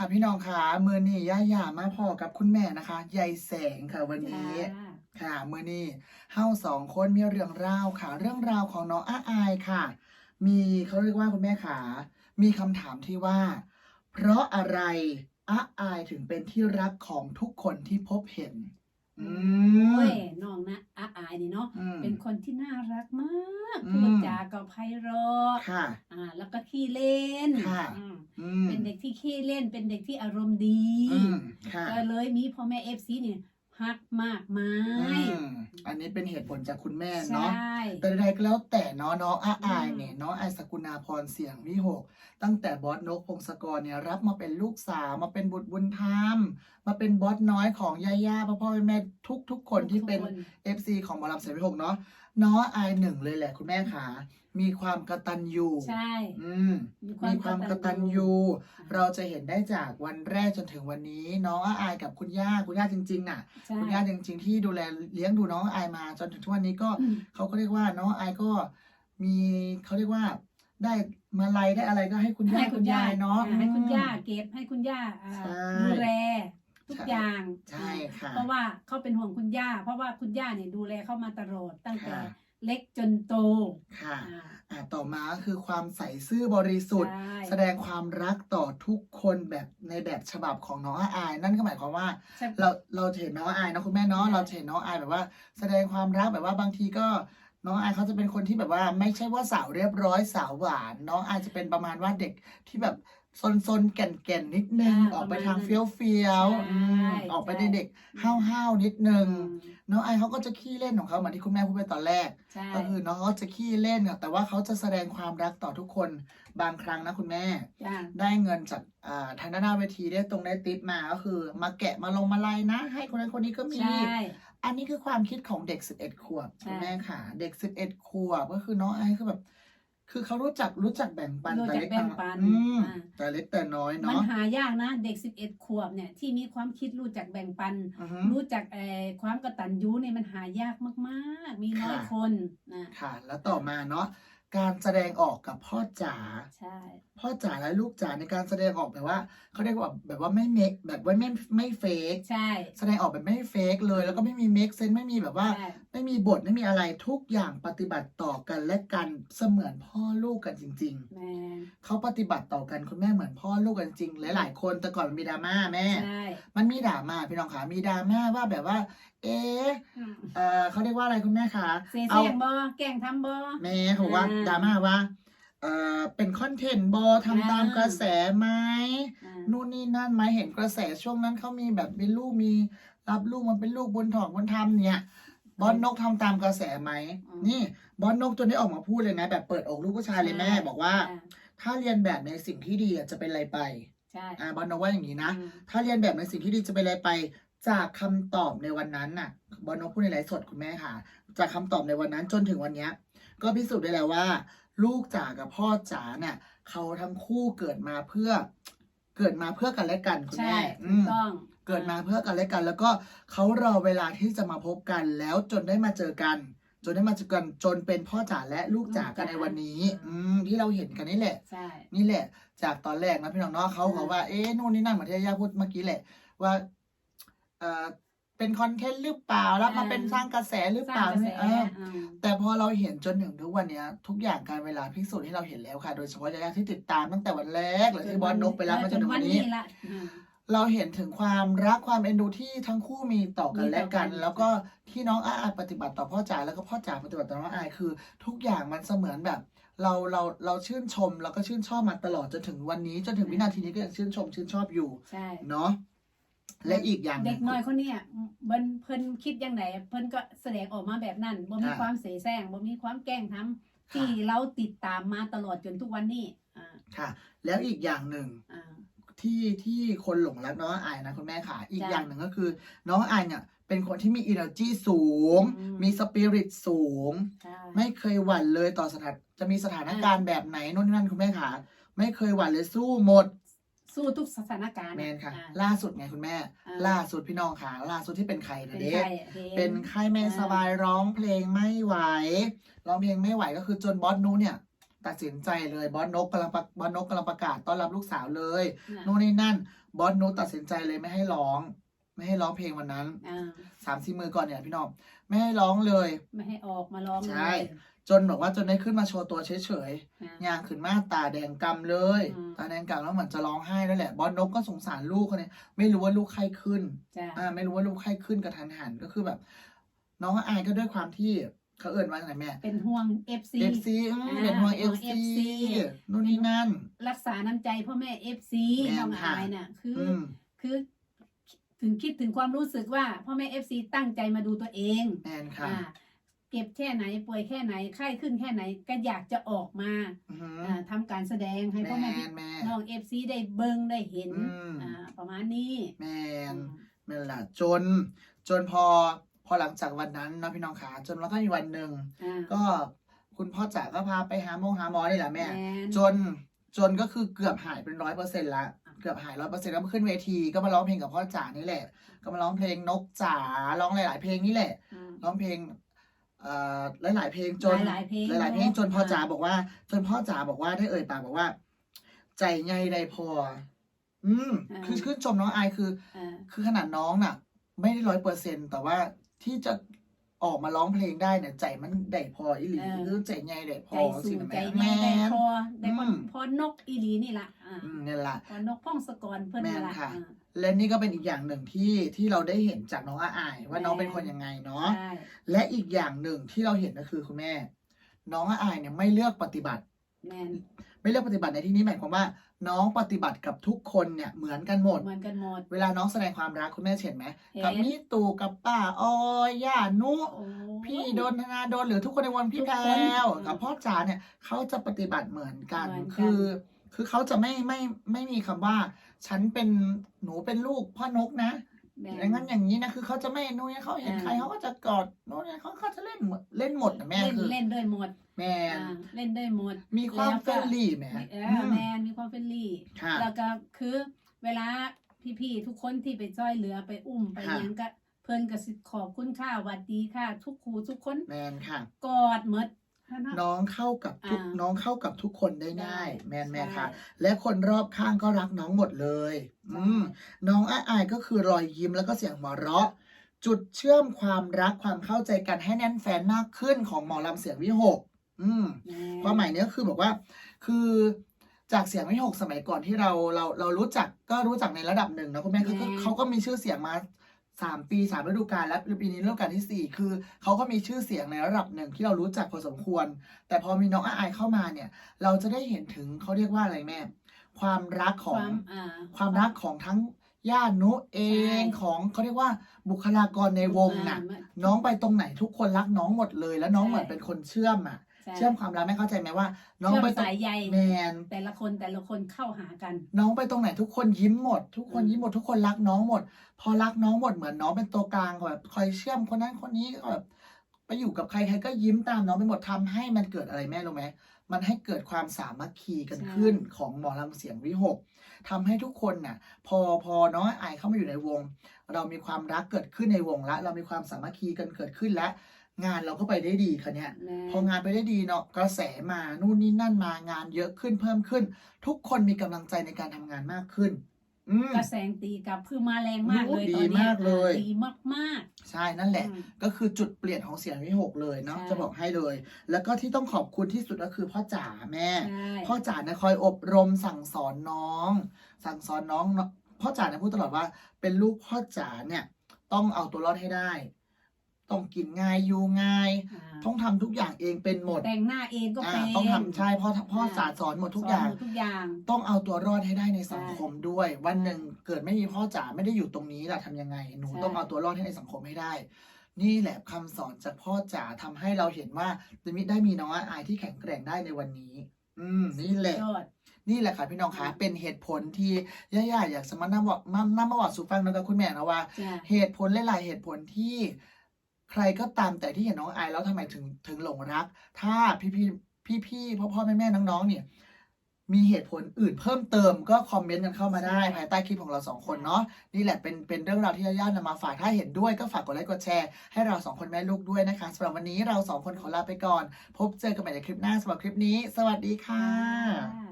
ค่ะพี่น้องค่ะมือนี้ย่าหย่ามาพอกับคุณแม่นะคะยายแสงค่ะวันนี้จ้าค่ะมือนี้เฮาสองคนมีเรื่องราวค่ะ เรื่องราวของน้องอาอายค่ะ มีเขาเรียกว่าคุณแม่ขามีคำถามที่ว่า เพราะอะไรอาอายถึงเป็นที่รักของทุกคนที่พบเห็น อืม โอ้ยน้องนะอาอายนี่เนาะอืมเป็นคนที่น่ารักมากอืม พูดจาก็ไพเราะค่ะ อ่า แล้วก็ขี้เล่นค่ะ อืมอืมเป็นเด็กที่ขี้เล่น เป็นเด็กที่อารมณ์ดี อืมค่ะ ก็เลยมีพ่อแม่เอฟซีเนี่ย ฮักมากมาอืยมอันนี้เป็นเหตุผลจากคุณแม่ใชเนาะ่แต่ใดๆก็แล้วแต่เนาะน้องอาอายอืมเนี่ยน้องอายสกุณาพรเสียงวิหก ตั้งแต่บอสนกพงศกรเนี่ยรับมาเป็นลูกสาวมาเป็นบุตรบุญธรรม มาเป็นบอสน้อยของย่าย่าพ่อพ่อแม่ทุกทุกๆคนที่เป็นทุก FC ของหมอลำเสียงวิหกเนาะ น้องอายหนึ่งเลยแหละคุณแม่ขามีความกตัญญูใช่ อืมมีความกตัญญูเราจะเห็นได้จากวันแรกจนถึงวันนี้ น้องอาอายกับคุณย่าคุณย่าจริงๆน่ะ ใช่ คุณย่าจริงๆที่ดูแลเลี้ยงดูน้องอายมา จนถึงทุกวันนี้ก็อืม เขาก็เรียกว่าน้องอายก็มีเขาเรียกว่าได้มาลัยได้อะไรก็ให้คุณย่าให้คุณยายเนาะอ่ให้คุณย่าอืมเก็บให้คุณย่าอ่าใช่ ดูแล ทุกใช่อย่างใช่ค่ะเพราะว่าเขาเป็นห่วงคุณย่า เพราะว่าคุณย่าเนี่ยดูแลเขามาตลอดตั้งแต่ค่ะเล็กจนโตค่ะอ่าอ่าต่อมาก็คือความใส่ซื่อบริสุทธิ์ใช่แสดงความรักต่อทุกคนแบบในแบบฉบับของน้องอาอายนั่นก็หมายความว่าใช่เราเราเห็นน้องอายนะคุณแม่เนาะใช่เราเห็นน้องอายแบบว่า แสดงความรักแบบว่าบางทีก็น้องอายเขาจะเป็นคนที่แบบว่าไม่ใช่ว่าสาวเรียบร้อยสาวหวาน น้องอายจะเป็นประมาณว่าเด็กที่แบบ ซนๆแก่นๆนิดนึง อ่าออกไปประมาณทางนั้นเฟี้ยวเฟี้ยวๆใช่อืมออกไปใช่ในเด็กห้าวๆนิดนึงอืมน้องอายเขาก็จะขี้เล่นของเขาเหมือนที่คุณแม่พูดไปตอนแรก ใช่ก็คือน้องเขาจะขี้เล่นอะแต่ว่าเขาจะแสดงความรักต่อทุกคนบางครั้งนะคุณแม่ จ้าได้เงินจากอ่าทางด้านหน้าเวทีได้ตรงได้ติปมาก็คือ มาแกะมาลงมาลายนะ ให้คนนั้นคนนี้ก็มี ใช่ อันนี้คือความคิดของเด็ก 11 ขวบใช่ คุณแม่ค่ะ เด็ก 11 ขวบก็คือน้องไอซ์คือแบบ คือเขารู้จักรู้จักแบ่งปันรู้แต่จักเล็กแบ่แต่งปันอืมอ่า แต่เล็กแต่น้อยมันเนาะหายากนะเด็ก 11 ขวบเนี่ยที่มีความคิดรู้จักแบ่งปัน อือฮึ รู้จักเอ่อความกตัญญูเนี่ยมันหายากมากๆ มีน้อยค่ะ คนนะค่ะ แล้วต่อมาเนาะการแสดงออกกับพ่อจ๋า ใช่ พ่อจ๋าและลูกจ๋าในการแสดงออกแบบว่าเขาเรียกว่าแบบว่าไม่เมคแบบว่าไม่ไม่เฟกใช่ แสดงออกแบบไม่เฟกเลย แล้วก็ไม่มีเมคเซนไม่มีแบบว่า ใช่ ไม่มีบทไม่มีอะไรทุกอย่างปฏิบัติต่อกันและกันเสมือนพ่อลูกกันจริงแม่ๆเขาปฏิบัติต่อกันคุณแม่เหมือนพ่อลูกกันจริงหลายๆคนแต่ก่อนมันมีดราม่าแม่ ใช่มันมีดราม่าพี่น้องขามีดราม่าว่าแบบว่า เอ๊ะอืมเออเขาเรียกว่าอะไรคุณแม่คะเสียเอาเสียงบอแกล้งทำบอ แม่เขาบอกว่าอ่า ดราม่าว่า เออเป็นคอนเทนต์บอทำตามอ่ากระแสไหมอ่านู่นนี่นั่นไหมเห็นกระแสช่วงนั้นเขามีแบบมีลูกมีรับลูกมันเป็นลูกบนถอกบนทำเนี่ยบอสนกทำตามกระแสไหมอืมนี่บอสนกตัวนี้ออกมาพูดเลยนะ แบบเปิดอกลูกผู้ชายเลยแม่ บอกว่าอ่ถ้าเรียนแบบในสิ่งที่ดีอะจะเป็นอะไรไปใช่อ่าบอสนกว่าอย่างนี้นะอืมถ้าเรียนแบบในสิ่งที่ดีจะเป็นอะไรไป จากคำตอบในวันนั้นน่ะ บอสนกพูดในไลฟ์สดคุณแม่ค่ะ จากคำตอบในวันนั้นจนถึงวันเนี้ย ก็พิสูจน์ได้แล้วว่า ลูกจ๋ากับพ่อจ๋าเนี่ยเขาทั้งคู่เกิดมาเพื่อ เกิดมาเพื่อกันและกันคุณใช่แม่ถูอืกมต้องเกิดมาเพื่อกันและกัน แล้วก็เขารอเวลาที่จะมาพบกันแล้วจนได้มาเจอกัน จนได้มาเจอกันจนเป็นพ่อจ๋าและลูกจ๋ากันในวันนี้ อืมที่เราเห็นกันนี่แหละ ใช่ นี่แหละ จากตอนแรกนะพี่น้องเนาะเขาอืม บอกว่าเอ๊ะนู่นนี่นั่นเหมือนที่ย่าพูดเมื่อกี้แหละ ว่าเอ่อ เป็นคอนเทนต์หรือเปล่าแล้วมาเป็นสร้างกระแสหรือสเปร้าล่างกระแสเอออืมแต่พอเราเห็นจนถึงทุกวันเนี้ย ทุกอย่างการเวลาพิสูจน์ให้เราเห็นแล้วค่ะ โดยเฉพาะยายาที่ติดตามตั้งแต่วันแรกเลยที่บอลนกไปรับมาจนถึงวันนี้ละอืมเราเห็นถึงความรักความเอ็นดูที่ทั้งคู่มีต่อกันมีต่อและกันกัน แล้วก็ที่น้องอาอายปฏิบัติต่อพ่อจ๋าแล้วก็พ่อจ๋าปฏิบัติต่อน้องอายคือ ทุกอย่างมันเสมือนแบบเราเราเราชื่นชมแล้วก็ชื่นชอบมาตลอดจนถึงวันนี้จนถึงวินาทีนี้ก็ยังชื่นชมชื่นชอบอยู่ใช่เนาะ และอีกอย่างหเด็นึ่กงน้อยคนเนี้ยเพิ่นเพิ่นคิดยังไงเพิ่นก็แสดงออกมาแบบนั้นบ่มีอ่าความเสแสร้งบ่มีความแกล้งทำที่เราติดตามมาตลอดจนทุกวันนี้อ่าค่ะ แล้วอีกอย่างหนึ่ง อ่า ที่ที่คนหลงรักน้องอายนะคุณแม่ค่ะ อีกจ้ะอย่างหนึ่งก็คือ น้องอายเนี่ยเป็นคนที่มี energy สูง อืม มีสปิริตสูง ใช่ ไม่เคยหวั่นเลยต่อสถานจะมีสถานการณ์แบบไหนโน่นนนั่นคุณแม่ค่ะ ไม่เคยหวั่นเลยสู้หมด สู้ทุกสถานการณ์แมนค่ะ อ่า ล่าสุดไงคุณแม่ อ่า ล่าสุดพี่น้องค่ะ ล่าสุดที่เป็นใครนะเป็นเด็ใครกเห็นเป็นไข้ไม่สบายร้องเพลงไม่ไหว ร้องเพลงไม่ไหวก็คือจนบอสนูเนี่ย ตัดสินใจเลยบอสนกกำลังประบอสนกกำลังประกาศต้อนรับลูกสาวเลยน่ะนู่นนี่นั่น บอสนุตัดสินใจเลยไม่ให้ร้อง ไม่ให้ร้องเพลงวันนั้นอ่าสามสี่มือก่อนเนี่ยพี่น้องไม่ให้ร้องเลย ไม่ให้ออกมาร้องใช่ เลย จนบอกว่าจนได้ขึ้นมาโชว์ตัวเฉยอ่าๆยางขึ้นมาตาแดงกำเลย อืม ตาแดงกำแล้วเหมือนจะร้องไห้นั่นแหละบอสนกก็สงสารลูกคนนี้ไม่รู้ว่าลูกไข้ขึ้น จ้ะอ่าไม่รู้ว่าลูกไข้ขึ้นกระทันหันก็คือแบบ น้องอายก็ด้วยความที่เขาเอิ่นว่าไงแม่เป็นห่วงเอฟซีเอฟซีอ่าเป็นห่วงเอห่วฟงซี FC นู่นนี่นั่น รักษาน้ำใจพ่อแม่เอฟซีแม่นน้องค่ะ อายน่ะคือออืมคือ ถึงคิดถึงความรู้สึกว่าพ่อแม่เอฟซีตั้งใจมาดูตัวเองแมนค่ะ อ่า เก็บแค่ไหนป่วยแค่ไหนไข้ขึ้นแค่ไหนก็อยากจะออกมาอือหืออ่าทำการแสดงให้แมพ่อแม่นแม่น้องเอฟซีได้เบิ่งได้เห็นอืมอ่าประมาณนี้แมนอืมแมนล่ะจน จนพอพอหลังจากวันนั้นนะพี่น้องขาจนแล้วก็มีวันหนึ่งอ่าก็คุณพ่อจ๋าก็พาไปหาโมงหาหมอนี่แหละแม่ น จนจนก็คือเกือบหายเป็นร้อยเปอร์เซ็นต์ละเกือบหายร้อยเปอร์เซ็นต์แล้วมาขึ้นเวทีก็มาร้องเพลงกับพ่อจ๋านี่แหละ ก็มาร้องเพลงนกจ๋าร้องหลาย ๆ เพลงนี่แหละ อืมร้องเพลง เอ่อหลายๆเพลงจนหลายๆเพลงหลายๆเพลงเนอะจนพ่อจ๋าอ่าบอกว่า จนพ่อจ๋าบอกว่าได้เอ่ยปากบอกว่า ใจไงได้พอ อืมคือคือชมน้องอายคือ อ่าคือขนาดน้องน่ะ ไม่ได้ร้อยเปอร์เซ็นแต่ว่าที่จะออกมาร้องเพลงได้เนี่ยใจมันได้พออีหลีคือใจไงได้พใจอสู่นะใจแม่แม่ได้นพอได้พออืมพอนกอีหลีนี่ล่ะอ่าอืมนี่แหละพอนกพ่องสกรเพิ่นนี่ล่ะแม่นค่ะ อ่า และนี่ก็เป็นอีกอย่างหนึ่งที่ที่เราได้เห็นจากน้องอาอาย ว่าน้องเป็นคนยังไงเนาะใช่และอีกอย่างหนึ่งที่เราเห็นก็คือคุณแม่ น้องอาอายเนี่ยไม่เลือกปฏิบัติ แม่นไม่เลือกปฏิบัติในที่นี้หมายความว่า น้องปฏิบัติกับทุกคนเนี่ยเหมือนกันหมด เหมือนกันหมด เวลาน้องแสดงความรักคุณแม่เห็นไหมเห็น กับนี่ตู่กับป้าออยย่านุ โอ้พี่โดนธนาโดนหรือทุกคนในวงพี่ทุกแพคนรวอืมกับพ่อจ๋าเนี่ยเขาจะปฏิบัติเหมือนกัน เหมือนกัน คือ คือเขาจะไม่ไม่ไม่มีคำว่า ฉันเป็นหนูเป็นลูกพ่อนกนะแม่อย่างนั้นอย่างนี้นะคือเขาจะไม่นู่นนี่เขาเห็นอ่าใครเขาก็จะกอดนู่นนี่เขาก็จะเล่นหมดเล่นหมดนะแม่เล่นคือเล่นด้วยหมด แม่นอ่าเล่นได้หมดมีความแล้วเฟก็รนลี่แม่เออือมแมนมีความเฟรนลี่ค่ะแล้วก็คือเวลาพี่ๆทุกคนที่ไปช่วยเหลือไปอุ้มไปค่ะหยังก็เพิ่นก็สิขอบคุณค่ะหวัดดีค่ะ ทุกครูทุกคนแมนค่ะ กอดหมดเนาะน้องเข้ากับทุกอ่าน้องเข้ากับทุกคนได้ง่ายได้แมนแมนใช่ค่ะ และคนรอบข้างก็รักน้องหมดเลย อืมน้องอ้ายอายก็คือรอยยิ้มแล้วก็เสียงหัวเราะ จุดเชื่อมความรักความเข้าใจกันให้แน่นแฟนมากขึ้นของหมอลำเสียงวิหก อืมแม่ความหมายเนี้ยคือบอกว่า คือจากเสียงวิหกสมัยก่อนที่เราเราเรารู้จักก็รู้จักในระดับหนึ่งนะคุณแม่คือก็เขาก็มีชื่อเสียงมา สามปีสามฤดูกาลแล้วปีนี้ฤดูกาลที่สี่คือเขาก็มีชื่อเสียงในระดับหนึ่งที่เรารู้จักพอสมควร แต่พอมีน้องอ้ายอายเข้ามาเนี่ย เราจะได้เห็นถึงเขาเรียกว่าอะไรแม่ ความรักขคองวามอ่าความรักของทั้งย่านุเองใช่ของเขาเรียกว่าบุคลากรในวงน่ะอ่าน้องไปตรงไหนทุกคนรักน้องหมดเลย แล้วน้องใช่เหมือนเป็นคนเชื่อมอะใช่ เชื่อมความรักแม่เข้าใจไหมว่า น้องเชื่อมไปตรงสายใยแมน แต่ละคนแต่ละคนเข้าหากัน น้องไปตรงไหนทุกคนยิ้มหมด ทุกคนอืม ยิ้มหมดทุกคนรักน้องหมด พอรักน้องหมดเหมือนน้องเป็นตัวกลางแบบคอยเชื่อมคนนั้นคนนี้แบบไปอยู่กับใครใครก็ยิ้มตามน้องไปหมดทำให้มันเกิดอะไรแม่รู้ไหมมันให้เกิดความสามัคคีกันขึ้นของหมอลำเสียงวิหกทำให้ทุกคนน่ะ พอพอน้องไอายเข้ามาอยู่ในวง เรามีความรักเกิดขึ้นในวงละ เรามีความสามัคคีกันเกิดขึ้นและ งานเราก็ไปได้ดีค่ะเนี่ยแม่พองานไปได้ดีเนาะกระแสมานู่นนี่นั่นมางานเยอะขึ้นเพิ่มขึ้น ทุกคนมีกำลังใจในการทำงานมากขึ้นอืมกระแสงตีกลับคือมาแรงมากเลยโอ้ตอนดีเนี้ยมากเลยอ่ดีมากใช่นั่นๆแหละอืมก็คือจุดเปลี่ยนของเสียงวิหกเลยเนาะใช่จะบอกให้เลย แล้วก็ที่ต้องขอบคุณที่สุดก็คือพ่อจ๋าแม่ใช่พ่อจ๋าเนี่ยคอยอบรมสั่งสอนน้อง สั่งสอนน้องเนาะพ่อจ๋าเนี่ยพูดตลอดว่า เป็นลูกพ่อจ๋าเนี่ย ต้องเอาตัวรอดให้ได้ ต้องกินง่ายอยู่ง่ายอ่าต้องทำทุกอย่างเองเป็นหมดแต่งหน้าเองก็อ่าเป็นต้องทำใช่พ่อพ่ออ่าจ๋าสอนหมดทุกอย่าง สนหมดทุกอย่าง ต้องเอาตัวรอดให้ได้ในสังใช่คมด้วย วันหนึ่งเกิดไม่มีพ่อจ๋าไม่ได้อยู่ตรงนี้ล่ะทำยังไง หนูใช่ ต้องเอาตัวรอดให้ในสังคมให้ได้ นี่แหละคำสอนจากพ่อจ๋าทำให้เราเห็นว่าจะมีได้มีน้องอายที่แข็งแกร่งได้ในวันนี้ อืมนี่แหละ ยอด นี่แหละค่ะพี่น้องคะอืม เป็นเหตุผลที่ย่าๆอยากจะมานำบอกมานำมาบอกสู่ฟังนะกับคุณแม่นะว่า จ้ะ เหตุผลหลายๆเหตุผลที่ ใครก็ตามแต่ที่เห็นน้องอายแล้วทำไมถึงถึงหลงรัก ถ้าพี่พี่พี่พี่ๆพ่อพ่อแม่แม่น้องๆเนี่ย มีเหตุผลอื่นเพิ่มเติมก็คอมเมนต์กันเข้ามาได้ใช่ภายใต้คลิปของเราสองคนเนาะนี่แหละเป็นเป็นเรื่องราวที่ย่าๆนำมาฝากถ้าเห็นด้วยก็ฝากกดไลค์กดแชร์ ให้เราสองคนแม่ลูกด้วยนะคะสำหรับวันนี้เราสองคนขอลาไปก่อน พบเจอกันใหม่ในคลิปหน้าสำหรับคลิปนี้ สวัสดีค่ะค่ะ